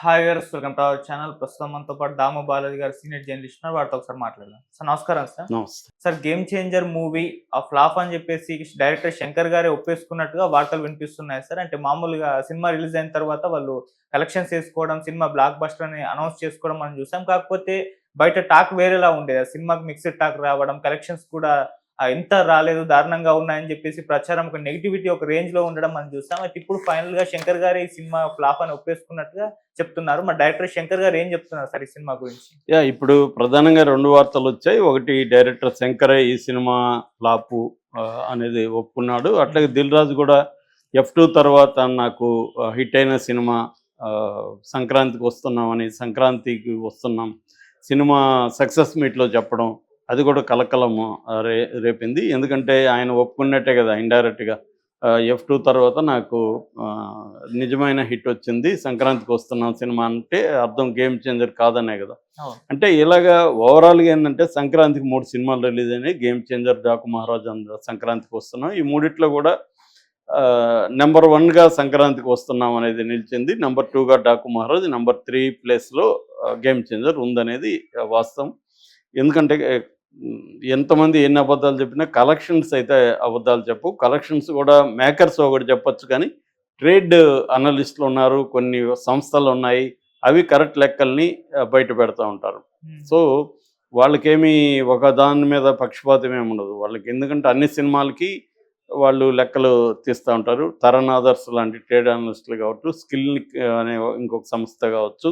Hi గారు welcome to our channel. ప్రస్తుతం మనతో పాటు దాము బాలాజీ గారు సీనియర్ జర్నలిస్ట్ ఉన్నారు. వారితో ఒకసారి మాట్లాడదాం. సార్ నమస్కారం sir. Sir game changer movie ఆ ఫ్లాప్ అని చెప్పేసి డైరెక్టర్ శంకర్ గారే ఒప్పేసుకున్నట్టుగా వార్తలు వినిపిస్తున్నాయి సార్. అంటే మామూలుగా సినిమా రిలీజ్ అయిన తర్వాత వాళ్ళు కలెక్షన్స్ చేసుకోవడం సినిమా బ్లాక్ బస్టర్ అని అనౌన్స్ చేసుకోవడం మనం చూసాం. కాకపోతే బయట టాక్ వేరేలా ఉండేది. సినిమాకి మిక్స్డ్ టాక్ రావడం కలెక్షన్స్ కూడా ఎంత రాలేదు దారుణంగా ఉన్నాయని చెప్పేసి ప్రచారం ఒక నెగిటివిటీ ఒక రేంజ్లో ఉండడం మనం చూస్తాం. అయితే ఇప్పుడు ఫైనల్గా శంకర్ గారు ఈ సినిమా ఫ్లాప్ అని ఒప్పేసుకున్నట్టుగా చెప్తున్నారు. మా డైరెక్టర్ శంకర్ గారు ఏం చెప్తున్నారు సార్ ఈ సినిమా గురించి? యా ఇప్పుడు ప్రధానంగా రెండు వార్తలు వచ్చాయి. ఒకటి డైరెక్టర్ శంకర్ ఈ సినిమా ఫ్లాప్ అనేది ఒప్పుకున్నాడు. అట్లాగే దిల్ రాజు కూడా ఎఫ్ టూ తర్వాత నాకు హిట్ అయిన సినిమా సంక్రాంతికి వస్తున్నామని సంక్రాంతికి వస్తున్నాం. సినిమా సక్సెస్ మీట్లో చెప్పడం అది కూడా కలకలము. రే రేపింది. ఎందుకంటే ఆయన ఒప్పుకున్నట్టే కదా ఇండైరెక్ట్గా. ఎఫ్ టూ తర్వాత నాకు నిజమైన హిట్ వచ్చింది. సంక్రాంతికి వస్తున్నాం సినిమా అంటే అర్థం గేమ్ చేంజర్ కాదనే కదా. అంటే ఇలాగా ఓవరాల్గా ఏంటంటే సంక్రాంతికి మూడు సినిమాలు రిలీజ్ అయినాయి. గేమ్ చేంజర్ డాకు మహారాజ్ అంద సంక్రాంతికి వస్తున్నాం. ఈ మూడిట్లో కూడా నెంబర్ వన్గా సంక్రాంతికి వస్తున్నాం అనేది నిలిచింది. నెంబర్ టూగా డాకు మహారాజ్ నెంబర్ త్రీ ప్లేస్లో గేమ్ చేంజర్ ఉందనేది వాస్తవం. ఎందుకంటే ఎంతమంది ఎన్ని అబద్ధాలు చెప్పినా కలెక్షన్స్ అయితే అబద్ధాలు చెప్పు కలెక్షన్స్ కూడా మేకర్స్ ఒకటి చెప్పొచ్చు కానీ ట్రేడ్ అనలిస్టులు ఉన్నారు కొన్ని సంస్థలు ఉన్నాయి అవి కరెక్ట్ లెక్కల్ని బయట పెడతా ఉంటారు. సో వాళ్ళకేమీ ఒక దాని మీద పక్షపాతం ఏమి ఉండదు. వాళ్ళకి ఎందుకంటే అన్ని సినిమాలకి వాళ్ళు లెక్కలు తీస్తూ ఉంటారు. తరణ్ ఆదర్స్ లాంటి ట్రేడ్ అనలిస్టులు కావచ్చు స్కిల్ అనే ఇంకొక సంస్థ కావచ్చు.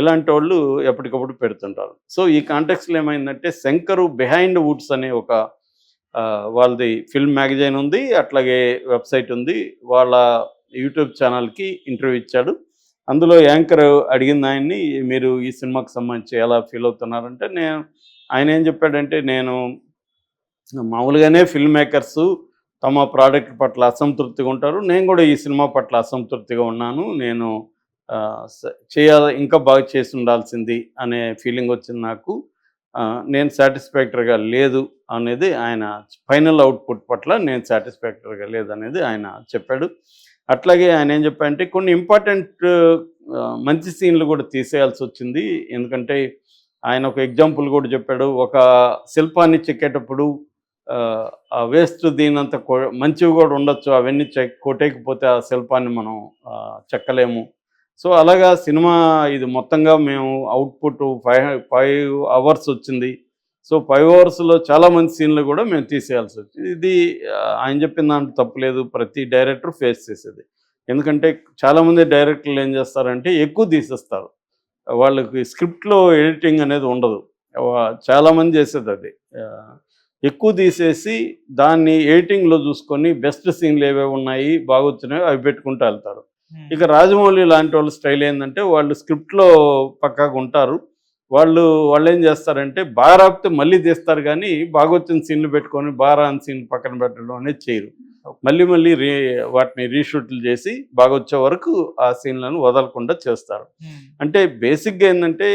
ఇలాంటి వాళ్ళు ఎప్పటికప్పుడు పెడుతుంటారు. సో ఈ కాంటెక్స్లో ఏమైందంటే శంకరు బిహైండ్ వుడ్స్ అనే ఒక వాళ్ళది ఫిల్మ్ మ్యాగజైన్ ఉంది అట్లాగే వెబ్సైట్ ఉంది. వాళ్ళ యూట్యూబ్ ఛానల్కి ఇంటర్వ్యూ ఇచ్చాడు. అందులో యాంకర్ అడిగిన ఆయన్ని మీరు ఈ సినిమాకి సంబంధించి ఎలా ఫీల్ అవుతున్నారంటే నేను ఆయన ఏం చెప్పాడంటే నేను మామూలుగానే ఫిల్మ్ మేకర్స్ తమ ప్రోడక్ట్ పట్ల అసంతృప్తిగా ఉంటారు. నేను కూడా ఈ సినిమా పట్ల అసంతృప్తిగా ఉన్నాను. నేను చేయాల చేయాలి ఇంకా బాగా చేసి ఉండాల్సింది అనే ఫీలింగ్ వచ్చింది నాకు. నేను సాటిస్ఫాక్టరీగా లేదు అనేది ఆయన ఫైనల్ అవుట్పుట్ పట్ల నేను సాటిస్ఫాక్టరీగా లేదు అనేది ఆయన చెప్పాడు. అట్లాగే ఆయన ఏం చెప్పారంటే కొన్ని ఇంపార్టెంట్ మంచి సీన్లు కూడా తీసేయాల్సి వచ్చింది. ఎందుకంటే ఆయన ఒక ఎగ్జాంపుల్ కూడా చెప్పాడు. ఒక శిల్పాన్ని చెక్కేటప్పుడు వేస్ట్ దీనంత కొ- మంచివి కూడా ఉండొచ్చు. అవన్నీ చెక్ కొట్టేకపోతే ఆ శిల్పాన్ని మనం చెక్కలేము. సో అలాగా సినిమా ఇది మొత్తంగా మేము అవుట్పుట్ ఫైవ్ ఫైవ్ అవర్స్ వచ్చింది. సో ఫైవ్ అవర్స్లో చాలా మంది సీన్లు కూడా మేము తీసేయాల్సి వచ్చింది ఇది ఆయన చెప్పిన దాంట్లో తప్పులేదు ప్రతి డైరెక్టర్ ఫేస్ చేసేది. ఎందుకంటే చాలామంది డైరెక్టర్లు ఏం చేస్తారంటే ఎక్కువ తీసేస్తారు. వాళ్ళకి స్క్రిప్ట్లో ఎడిటింగ్ అనేది ఉండదు. చాలామంది చేసేది అది. ఎక్కువ తీసేసి దాన్ని ఎడిటింగ్లో చూసుకొని బెస్ట్ సీన్లు ఏవేవి ఉన్నాయి బాగా వచ్చినాయో అవి పెట్టుకుంటూ వెళ్తారు. ఇక రాజమౌళి లాంటి వాళ్ళ స్టైల్ ఏంటంటే వాళ్ళు స్క్రిప్ట్లో పక్కాగా ఉంటారు. వాళ్ళు వాళ్ళు ఏం చేస్తారంటే బాగా రాపితే మళ్ళీ తీస్తారు కానీ బాగా వచ్చిన సీన్లు పెట్టుకొని బాగా రాని సీన్లు పక్కన పెట్టడం అనేది చేయరు. మళ్ళీ మళ్ళీ రీ వాటిని రీషూట్లు చేసి బాగా వచ్చే వరకు ఆ సీన్లను వదలకుండా చేస్తారు. అంటే బేసిక్గా ఏంటంటే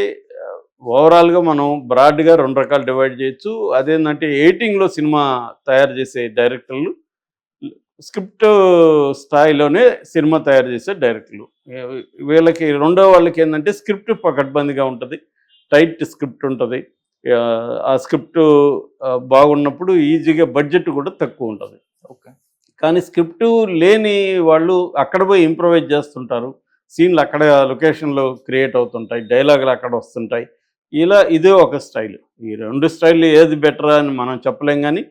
ఓవరాల్గా మనం బ్రాడ్గా రెండు రకాలు డివైడ్ చేయొచ్చు. అదేంటంటే ఎయిటింగ్లో సినిమా తయారు చేసే డైరెక్టర్లు స్క్రిప్ట్ స్థాయిలోనే సినిమా తయారు చేసే డైరెక్టర్లు. వీళ్ళకి రెండో వాళ్ళకి ఏంటంటే స్క్రిప్ట్ పకడ్బందీగా ఉంటుంది టైట్ స్క్రిప్ట్ ఉంటుంది. ఆ, స్క్రిప్ట్ బాగున్నప్పుడు ఈజీగా బడ్జెట్ కూడా తక్కువ ఉంటుంది. ఓకే. కానీ స్క్రిప్ట్ లేని వాళ్ళు అక్కడ పోయి ఇంప్రవైజ్ చేస్తుంటారు. సీన్లు అక్కడ లొకేషన్లో క్రియేట్ అవుతుంటాయి డైలాగులు అక్కడ వస్తుంటాయి. ఇలా ఇదే ఒక స్టైల్. ఈ రెండు స్టైల్ ఏది బెటర్ అని మనం చెప్పలేం కానీ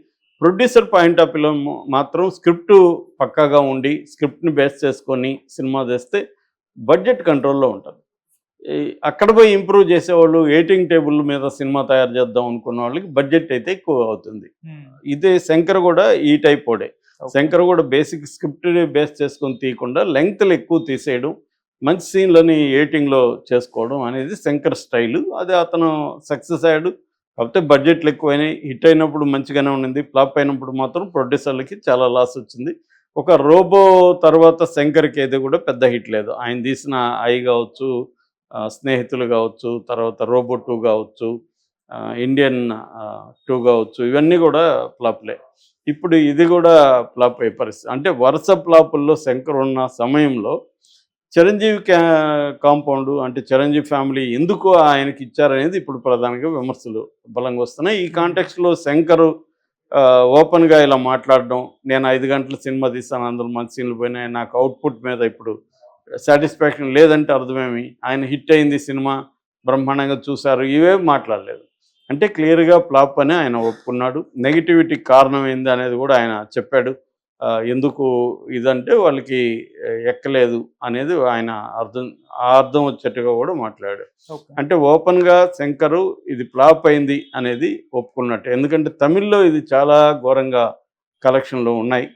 ప్రొడ్యూసర్ పాయింట్ ఆఫ్ వ్యూలో మాత్రం స్క్రిప్ట్ పక్కాగా ఉండి స్క్రిప్ట్ని బేస్ చేసుకొని సినిమా తెస్తే బడ్జెట్ కంట్రోల్లో ఉంటుంది. అక్కడ పోయి ఇంప్రూవ్ చేసేవాళ్ళు ఎయిటింగ్ టేబుల్ మీద సినిమా తయారు చేద్దాం అనుకున్న వాళ్ళకి బడ్జెట్ అయితే ఎక్కువ అవుతుంది. ఇదే శంకర్ కూడా ఈ టైప్ ఓడే శంకర్ కూడా బేసిక్ స్క్రిప్ట్ బేస్ చేసుకొని తీయకుండా లెంగ్త్లు ఎక్కువ తీసేయడం మంచి సీన్లని ఎయిటింగ్లో చేసుకోవడం అనేది శంకర్ స్టైలు. అది అతను సక్సెస్ అయ్యాడు. కాకపోతే బడ్జెట్లు ఎక్కువైనాయి. హిట్ అయినప్పుడు మంచిగానే ఉండింది. ఫ్లాప్ అయినప్పుడు మాత్రం ప్రొడ్యూసర్లకి చాలా లాస్ వచ్చింది. ఒక రోబో తర్వాత శంకర్కి ఏది కూడా పెద్ద హిట్ లేదు. ఆయన తీసిన ఐ కావచ్చు స్నేహితులు కావచ్చు తర్వాత రోబో టూ కావచ్చు ఇండియన్ టూ కావచ్చు ఇవన్నీ కూడా ఫ్లాప్లే. ఇప్పుడు ఇది కూడా ఫ్లాప్ అయ్యే పరిస్థితి. అంటే వరుస ఫ్లాపుల్లో శంకర్ ఉన్న సమయంలో చిరంజీవి క్యా- కాంపౌండ్ అంటే చిరంజీవి ఫ్యామిలీ ఎందుకు ఆయనకి ఇచ్చారనేది ఇప్పుడు ప్రధానంగా విమర్శలు బలంగా వస్తున్నాయి. ఈ కాంటెక్స్లో శంకర్ ఓపెన్గా ఇలా మాట్లాడడం నేను ఐదు గంటల సినిమా తీస్తాను అందులో మంచి సీన్లు పోయినాయి నాకు అవుట్పుట్ మీద ఇప్పుడు సాటిస్ఫాక్షన్ లేదంటే అర్థమేమి? ఆయన హిట్ అయింది సినిమా బ్రహ్మాండంగా చూశారు ఇవే మాట్లాడలేదు. అంటే క్లియర్గా ఫ్లాప్ అని ఆయన ఒప్పుకున్నాడు. నెగిటివిటీ కారణం ఏంది అనేది కూడా ఆయన చెప్పాడు. ఎందుకు ఇదంటే వాళ్ళకి ఎక్కలేదు అనేది ఆయన అర్థం అర్థం వచ్చేట్టుగా కూడా మాట్లాడాడు. అంటే ఓపెన్గా శంకరు ఇది ఫ్లాప్ అయింది అనేది ఒప్పుకున్నట్టు. ఎందుకంటే తమిళ్ళో ఇది చాలా ఘోరంగా కలెక్షన్లు ఉన్నాయి.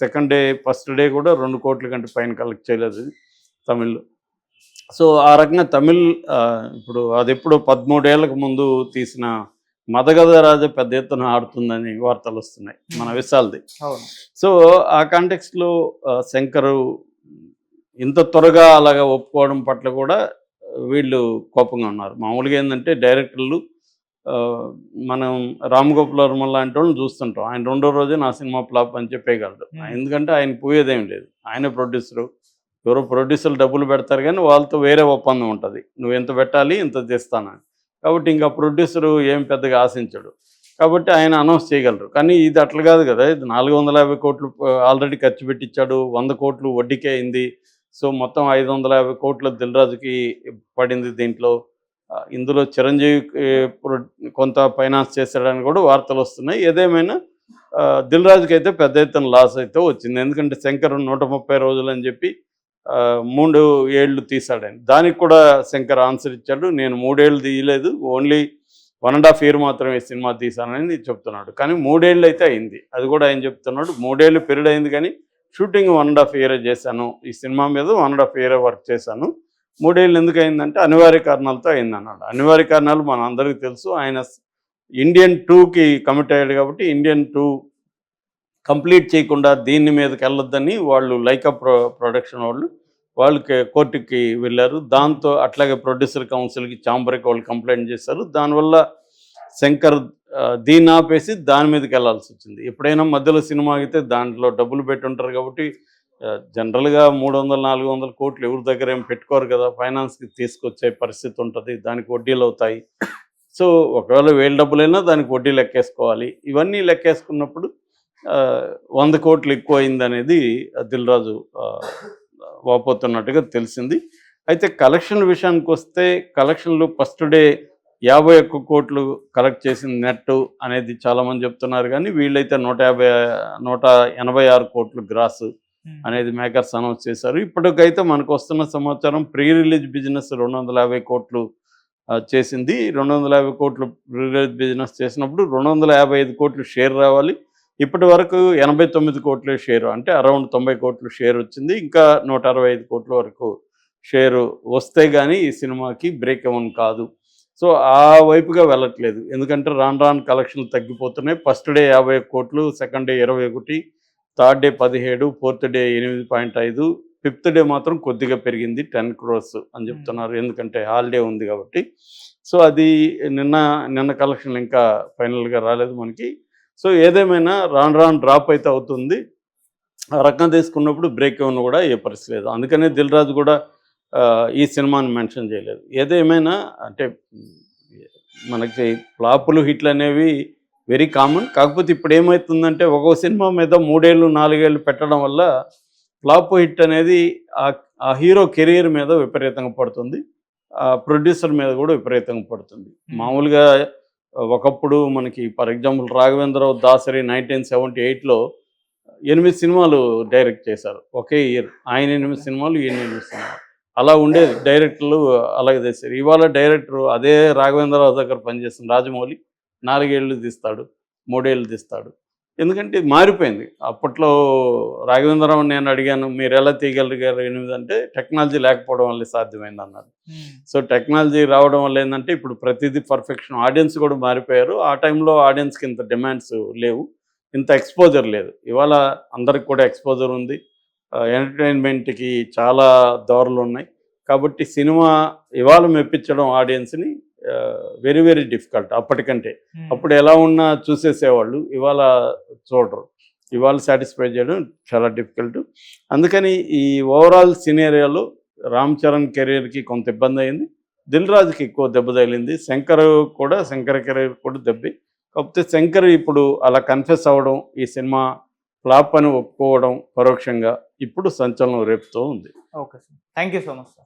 సెకండ్ డే ఫస్ట్ డే కూడా రెండు కోట్ల కంటే పైన కలెక్ట్ చేయలేదు ఇది తమిళ్ళో. సో ఆ రకంగా తమిళ్ ఇప్పుడు అది ఎప్పుడు పదమూడేళ్ళకు ముందు తీసిన మదగద రాజ పెద్ద ఎత్తున ఆడుతుందని వార్తలు వస్తున్నాయి మన విశాల్ది. అవును. సో ఆ కాంటెక్స్లో శంకరు ఇంత త్వరగా అలాగా ఒప్పుకోవడం పట్ల కూడా వీళ్ళు కోపంగా ఉన్నారు. మామూలుగా ఏంటంటే డైరెక్టర్లు మనం రామ్ గోపాల్ వర్మ లాంటి వాళ్ళని చూస్తుంటాం. ఆయన రెండో రోజే నా సినిమా ఫ్లాప్ అని చెప్పేయగలరు Hmm. ఎందుకంటే ఆయన పోయేదేం లేదు. ఆయన ప్రొడ్యూసరు. ఎవరో ప్రొడ్యూసర్లు డబ్బులు పెడతారు కానీ వాళ్ళతో వేరే ఒప్పందం ఉంటుంది. నువ్వు ఎంత పెట్టాలి ఇంత తెస్తానని. కాబట్టి ఇంకా ప్రొడ్యూసరు ఏం పెద్దగా ఆశించడు. కాబట్టి ఆయన అనౌన్స్ చేయగలరు. కానీ ఇది అట్లా కాదు కదా ఇది నాలుగు వందల యాభై కోట్లు ఆల్రెడీ ఖర్చు పెట్టించాడు వంద కోట్లు వడ్డీకే అయింది. సో మొత్తం ఐదు వందల యాభై కోట్ల దిల్రాజుకి పడింది దీంట్లో. ఇందులో చిరంజీవి ప్రొ- కొంత ఫైనాన్స్ చేశాడని కూడా వార్తలు వస్తున్నాయి. ఏదేమైనా దిల్రాజుకి దిల్ రాజుకి అయితే పెద్ద ఎత్తున లాస్ అయితే వచ్చింది. ఎందుకంటే శంకర్ నూట ముప్పై రోజులు అని చెప్పి మూడు ఏళ్ళు తీశాడని దానికి కూడా శంకర్ ఆన్సర్ ఇచ్చాడు. నేను మూడేళ్ళు తీయలేదు. Only one and half year మాత్రమే సినిమా తీశానని చెప్తున్నాడు. కానీ మూడేళ్ళు అయితే అయింది. అది కూడా ఆయన చెప్తున్నాడు. మూడేళ్ళు పీరియడ్ అయింది కానీ shooting one and half year చేశాను. ఈ సినిమా మీద one and half year work చేశాను. మూడేళ్ళు ఎందుకు అయిందంటే అనివార్య కారణాలతో అయింది అన్నాడు అనివార్య కారణాలు మన అందరికీ తెలుసు. ఆయన ఇండియన్ టూకి కమిట్ అయ్యాడు కాబట్టి ఇండియన్ టూ కంప్లీట్ చేయకుండా దీని మీదకి వెళ్ళొద్దని వాళ్ళు లైకా ప్రొ ప్రొడక్షన్ వాళ్ళు వాళ్ళకి కోర్టుకి వెళ్ళారు. దాంతో అట్లాగే ప్రొడ్యూసర్ కౌన్సిల్కి చాంబర్కి వాళ్ళు కంప్లైంట్ చేశారు. దానివల్ల శంకర్ దీన్ని ఆపేసి దాని మీదకి వెళ్ళాల్సి వచ్చింది. ఎప్పుడైనా మధ్యలో సినిమా అయితే దాంట్లో డబ్బులు పెట్టి ఉంటారు కాబట్టి జనరల్గా మూడు వందలు నాలుగు వందల కోట్లు ఎవరి దగ్గర ఏం పెట్టుకోరు కదా ఫైనాన్స్కి తీసుకొచ్చే పరిస్థితి ఉంటుంది దానికి వడ్డీలు అవుతాయి. సో ఒకవేళ వేలు డబ్బులైనా దానికి వడ్డీ లెక్కేసుకోవాలి. ఇవన్నీ లెక్కేసుకున్నప్పుడు వంద కోట్లు ఎక్కువ అయింది అనేది దిల్ రాజు ఆ, వాపోతున్నట్టుగా తెలిసింది. అయితే కలెక్షన్ విషయానికి వస్తే కలెక్షన్లు ఫస్ట్ డే యాభై ఒక్క కోట్లు కలెక్ట్ చేసిన నెట్ అనేది చాలామంది చెప్తున్నారు కానీ వీళ్ళైతే నూట యాభై నూట ఎనభై ఆరు కోట్లు గ్రాస్ అనేది మేకర్స్ అనౌన్స్ చేశారు. ఇప్పటికైతే మనకు వస్తున్న సమాచారం ప్రీ రిలీజ్ బిజినెస్ రెండు వందల యాభై కోట్లు చేసింది. రెండు వందల యాభై కోట్లు ప్రీ రిలీజ్ బిజినెస్ చేసినప్పుడు రెండు వందల యాభై ఐదు కోట్లు షేర్ రావాలి. ఇప్పటి వరకు ఎనభై తొమ్మిది కోట్ల షేరు అంటే అరౌండ్ తొంభై కోట్లు షేర్ వచ్చింది. ఇంకా నూట అరవై ఐదు కోట్ల వరకు షేరు వస్తే కానీ ఈ సినిమాకి బ్రేక్ ఎవన్ కాదు. సో ఆ వైపుగా వెళ్ళట్లేదు. ఎందుకంటే రాను రాను కలెక్షన్లు తగ్గిపోతున్నాయి. ఫస్ట్ డే యాభై కోట్లు సెకండ్ డే ఇరవై ఒకటి థర్డ్ డే పదిహేడు ఫోర్త్ డే ఎనిమిది పాయింట్ ఐదు ఫిఫ్త్ డే మాత్రం కొద్దిగా పెరిగింది. టెన్ క్రోర్స్ అని చెప్తున్నారు. ఎందుకంటే హాలిడే ఉంది కాబట్టి. సో అది నిన్న నిన్న కలెక్షన్ ఇంకా ఫైనల్గా రాలేదు మనకి. సో ఏదేమైనా రాను రాను డ్రాప్ అయితే అవుతుంది. ఆ రకం తీసుకున్నప్పుడు బ్రేక్ ఇవ్వను కూడా ఏ పరిస్థితి లేదు. అందుకనే దిల్ రాజు కూడా ఈ సినిమాని మెన్షన్ చేయలేదు. ఏదేమైనా అంటే మనకి ఫ్లాపులు హిట్లు అనేవి వెరీ కామన్ కాకపోతే ఇప్పుడు ఏమవుతుందంటే ఒక్కో సినిమా మీద మూడేళ్ళు నాలుగేళ్ళు పెట్టడం వల్ల ఫ్లాప్ హిట్ అనేది ఆ- ఆ హీరో కెరీర్ మీద విపరీతంగా పడుతుంది. ఆ ప్రొడ్యూసర్ మీద కూడా విపరీతంగా పడుతుంది. మామూలుగా ఒకప్పుడు మనకి for example Raghavendra Rao Dasari nineteen seventy ఎయిట్లో ఎనిమిది సినిమాలు డైరెక్ట్ చేశారు. ఒకే ఇయర్. ఆయన ఎనిమిది సినిమాలు ఈయన ఎనిమిది సినిమాలు. అలా ఉండేది. డైరెక్టర్లు అలాగే చేశారు. ఇవాళ డైరెక్టర్ అదే రాఘవేంద్రరావు దగ్గర పనిచేస్తున్న రాజమౌళి నాలుగేళ్ళు తీస్తాడు మూడేళ్ళు తీస్తాడు. ఎందుకంటే ఇది మారిపోయింది. అప్పట్లో రాఘవేంద్రరావు నేను అడిగాను మీరు ఎలా తీయగలిగారు? ఎనిమిది అంటే టెక్నాలజీ లేకపోవడం వల్ల సాధ్యమైంది అన్నారు. సో టెక్నాలజీ రావడం వల్ల ఏంటంటే ఇప్పుడు ప్రతిదీ పర్ఫెక్షన్ ఆడియన్స్ కూడా మారిపోయారు. ఆ టైంలో ఆడియన్స్కి ఇంత డిమాండ్స్ లేవు ఇంత ఎక్స్పోజర్ లేదు. ఇవాళ అందరికి కూడా ఎక్స్పోజర్ ఉంది. ఎంటర్టైన్మెంట్కి చాలా దారులు ఉన్నాయి కాబట్టి సినిమా ఇవాళ మెప్పించడం ఆడియన్స్ని వెరీ వెరీ డిఫికల్ట్ అప్పటికంటే. అప్పుడు ఎలా ఉన్నా చూసేసేవాళ్ళు ఇవాళ చూడరు. ఇవాళ సాటిస్ఫై చేయడం చాలా డిఫికల్ట్ అందుకని ఈ ఓవరాల్ సినేరియాలో రామ్ చరణ్ కెరీర్కి కొంత ఇబ్బంది అయింది. దిల్ రాజుకి ఎక్కువ దెబ్బ తగిలింది. శంకర్ కూడా శంకర్ కెరీర్ కూడా దెబ్బి. కాకపోతే శంకర్ ఇప్పుడు అలా కన్ఫెస్ అవ్వడం ఈ సినిమా ఫ్లాప్ అని ఒప్పుకోవడం పరోక్షంగా ఇప్పుడు సంచలనం రేపుతూ ఉంది. Okay sir thank you so much sir